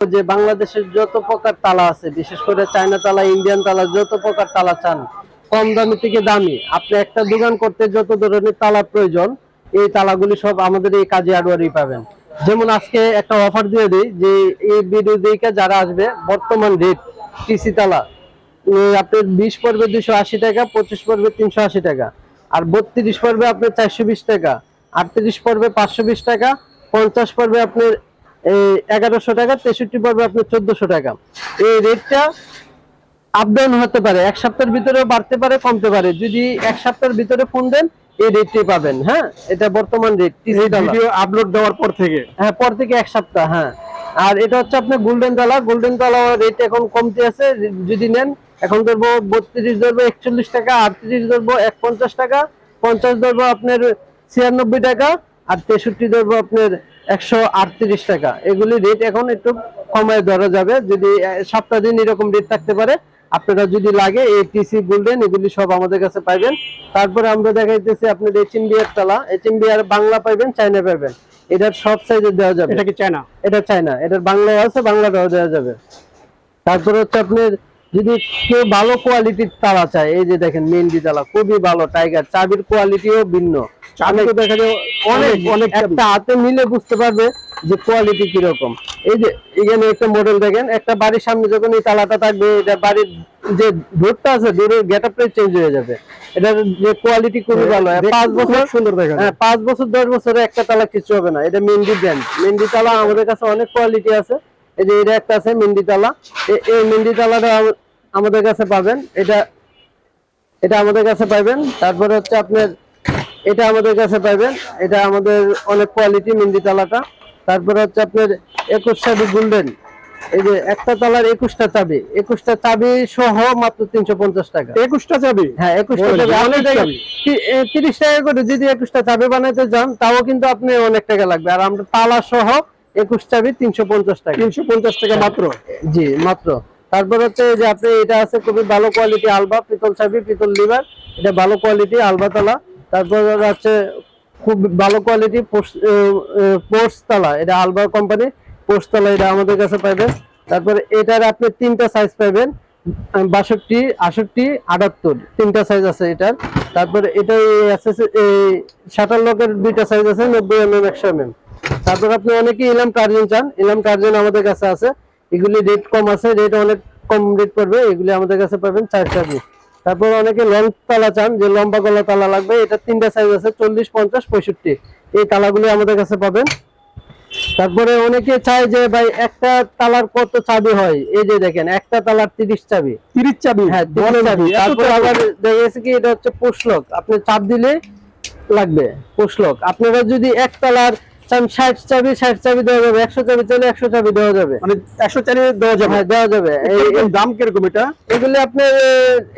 যে বাংলাদেশের যত প্রকার তালা আছে, বিশেষ করে চায়না তালা, ইন্ডিয়ান তালা, যত প্রকার তালা চান, কম দামি থেকে দামি, আপনি একটা দোকান করতে যত ধরনের তালা প্রয়োজন, এই তালাগুলি সব আমাদের এই কাজে আড়ুয়ারি পাবেন। যেমন আজকে একটা অফার দিয়ে দিই যে এই দিকে যারা আসবে, বর্তমান রেট টিসি তালা আপনার বিশ পর্বে দুশো আশি টাকা, পঁচিশ পর্বে তিনশো আশি টাকা, আর বত্রিশ পর্বে আপনার চারশো বিশ টাকা, আটত্রিশ পর্বে পাঁচশো বিশ টাকা, পঞ্চাশ পর্বে আপনার এগারোশো টাকা তেষট্টি পড়বে আপনার চোদ্দশো টাকা। এই রেটটা আপ ডাউন হতে পারে এক সপ্তাহের ভিতরে বাড়তে পারে কমতে পারে। যদি এক সপ্তাহের ভিতরে ফোন দেন এই রেটটি পাবেন হ্যাঁ? এটা বর্তমান রেট ভিডিও আপলোড দেওয়ার পর থেকে? হ্যাঁ পর থেকে এক সপ্তাহ হ্যাঁ। আর এটা হচ্ছে আপনার গোল্ডেন তালা গোল্ডেন তালা রেট এখন কমতে আছে যদি নেন এখন ধরবো বত্রিশ ধরবো একচল্লিশ টাকা আটত্রিশ ধরবো এক পঞ্চাশ টাকা পঞ্চাশ ধরবো আপনার ছিয়ানব্বই টাকা আর তেষট্টি ধরবো আপনার একশো আটত্রিশ টাকা। এগুলি রেট এখন একটু কমায় ধরা যাবে। যদি সপ্তাহ দিন এরকম রেট থাকতে পারে আপনারা যদি লাগে এই টিসি গোল্ডেন এগুলি সব আমাদের কাছে পাইবেন। তারপরে আমরা দেখাইতেছি আপনার এইচ এম বিয়ার তালা। এইচ এম বিয়ার বাংলা পাইবেন চাইনা পাইবেন। এটার সব সাইজে দেওয়া যাবে। এটা কি চায়না? এটা চায়না। এটার বাংলায় আছে বাংলাটাও দেওয়া যাবে। তারপরে হচ্ছে আপনার যদি কেউ ভালো কোয়ালিটির তালা চায় এই যে দেখেন মেহেন্দি তালা খুবই ভালো টাইগার চাবির কোয়ালিটিও ভিন্ন। চাবি দেখা যায় অনেক অনেক- অনেক একটা হাতে নিলে বুঝতে পারবে যে কোয়ালিটি কীরকম। এই যে এখানে একটা মডেল দেখেন একটা বাড়ির সামনে যখন এই তালাটা থাকবে এটা বাড়ির যে ডোরটা আছে ডোরের গেটআপটাই চেঞ্জ হয়ে যাবে। এটার যে কোয়ালিটি খুবই ভালো। পাঁচ বছর সুন্দর দেখা হ্যাঁ পাঁচ বছর দশ বছরে একটা তালা কিছু হবে না। এটা মেহেন্দি ব্র্যান্ড মেহেন্দি তালা আমাদের কাছে অনেক কোয়ালিটি আছে। এই যে এটা একটা আছে মেহেন্দি এই মেহেন্দি আমাদের কাছে পাবেন। এটা এটা আমাদের কাছে পাবেন। তারপরে হচ্ছে আপনার এটা আমাদের কাছে পাবেন। এটা আমাদের অনেক কোয়ালিটি মেহেন্দি তালাটা। তারপরে হচ্ছে আপনার একুশ চাবি গোল্ডেন। এই যে একটা তালার একুশটা চাবি। একুশটা চাবি সহ মাত্র তিনশো পঞ্চাশ টাকা। একুশটা চাবি? হ্যাঁ একুশটা চাবি। তিরিশ টাকা করে যদি একুশটা চাবি বানাইতে যান তাও কিন্তু আপনি অনেক টাকা লাগবে। আর আমরা তালা সহ একুশ চাবি তিনশো পঞ্চাশ টাকা। তিনশো পঞ্চাশ টাকা মাত্র? জি মাত্র। তারপর হচ্ছে যে আপনি এটা আছে খুবই ভালো কোয়ালিটি আলবা পিতল চাবি পিতল লিভার। এটা ভালো কোয়ালিটি আলবা তালা তারপর আছে খুব ভালো কোয়ালিটি পোর্স তালা এটা আলবা কোম্পানি পোর্স তালা এটা আমাদের কাছে পাবেন। তারপরে এটার আপনি তিনটা সাইজ পাবেন। বাষট্টি আষট্টি আটাত্তর। তিনটা সাইজ আছে এটার। তারপরে এটা এই শাটার লকের দুইটা সাইজ আছে নব্বই এম এম একশো এম এম তারপর আপনি অনেকে ইলাম কার্জন চান ইলাম কার্জন আমাদের কাছে আছে। এগুলি রেট কম আছে রেট অনেক কম রেট পড়বে এগুলি আমাদের কাছে পাবেন চার চাবি তারপর অনেকে লং তালা চান যে লম্বা গলা তালা লাগবে এটা তিনটা সাইজ আছে চল্লিশ পঞ্চাশ পঁয়ষট্টি। এই তালাগুলি আমাদের কাছে পাবেন। তারপরে অনেকে চায় যে ভাই একটা তালার কত চাবি হয়? এই যে দেখেন একটা তালার তিরিশ চাবি। তিরিশ চাবি? হ্যাঁ চাবি। তারপর আবার দেখা গেছে কি এটা হচ্ছে পোষলক। আপনি চাপ দিলে লাগবে পোষলক। আপনারা যদি এক তালার ষাট চাবি ষাট চাবি দেওয়া যাবে। একশো চাবি চাইলে একশো চাবি দেওয়া যাবে। মানে একশো চাবি দেওয়া যাবে। হ্যাঁ দেওয়া যাবে। এই এই দাম কীরকম এটা? এগুলি আপনার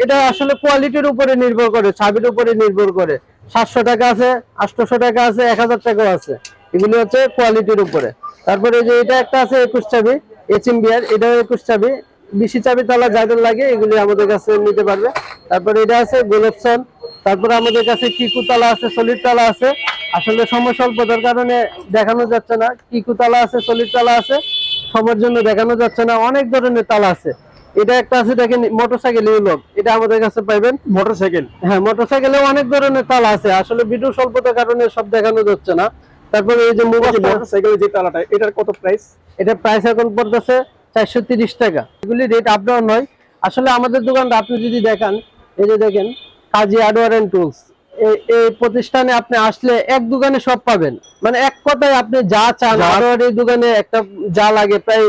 এটা আসলে কোয়ালিটির উপরে নির্ভর করে চাবির উপরে নির্ভর করে। সাতশো টাকা আছে আটশোশো টাকা আছে এক হাজার টাকাও আছে। এগুলি হচ্ছে কোয়ালিটির উপরে। তারপরে যে এটা একটা আছে একুশ চাবি এইচএম বিয়ার এটাও একুশ চাবি। বেশি চাবি তালা যাদের লাগে এগুলি আমাদের কাছে নিতে পারবে। তারপরে এটা আছে গোলপসন তারপরে আমাদের কাছে কিকু তালা আছে সলিড তালা আছে। আসলে সময় স্বল্পতার কারণে দেখানো যাচ্ছে না। কিকু তালা আছে সলিড তালা আছে সময়ের জন্য দেখানো যাচ্ছে না। অনেক ধরনের তালা আছে। এটা একটা আছে দেখেন মোটরসাইকেল ইউলক এটা আমাদের কাছে পাইবেন? মোটরসাইকেল? হ্যাঁ মোটরসাইকেলে অনেক ধরনের তালা আছে। আসলে ভিডিও স্বল্পতার কারণে সব দেখানো যাচ্ছে না। তারপরে এই যে মোবাইল মোটরসাইকেলের যে তালাটা এটার কত প্রাইস এটা প্রাইস এখন পড়তেছে চারশো তিরিশ টাকা। এগুলি রেট আপ ডাউন নয়। আসলে আমাদের দোকানটা আপনি যদি দেখান এই যে দেখেন কাজী হার্ডওয়ার অ্যান্ড টুলস। এই প্রতিষ্ঠানে আপনি আসলে এক দোকানে সব পাবেন। মানে এক কথায় আপনি যা চান হার্ডওয়ারের দোকানে একটা যা লাগে প্রায়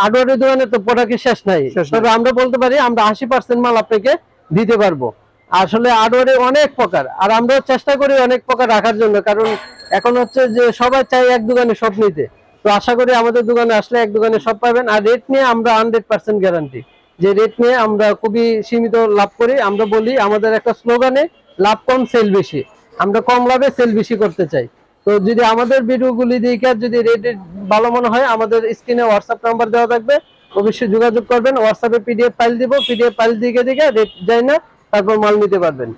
হার্ডওয়ারের দোকানে তো প্রোডাক্টের শেষ নাই। তবে আমরা বলতে পারি আমরা আশি পার্সেন্ট মাল আপনাকে দিতে পারব। আসলে হার্ডওয়ারে অনেক প্রকার আর আমরাও চেষ্টা করি অনেক প্রকার রাখার জন্য কারণ এখন হচ্ছে যে সবাই চাই এক দোকানে সব নিতে। তো আশা করি আমাদের দোকানে আসলে এক দোকানে সব পাবেন আর রেট নিয়ে আমরা হান্ড্রেড পার্সেন্ট গ্যারান্টি যে রেট নিয়ে আমরা খুবই সীমিত লাভ করি, আমরা বলি আমাদের একটা স্লোগানে লাভ কম সেল বেশি। আমরা কম লাভে সেল বেশি করতে চাই। তো যদি আমাদের ভিডিওগুলি দেখে যদি রেট ভালো মনে হয়, আমাদের স্ক্রিনে হোয়াটসঅ্যাপ নাম্বার দেওয়া থাকবে, অবশ্যই যোগাযোগ করবেন। হোয়াটসঅ্যাপে পিডিএফ ফাইল দিব পিডিএফ ফাইল দিকে দিকে রেট যায় না, তারপর মাল নিতে পারবেন।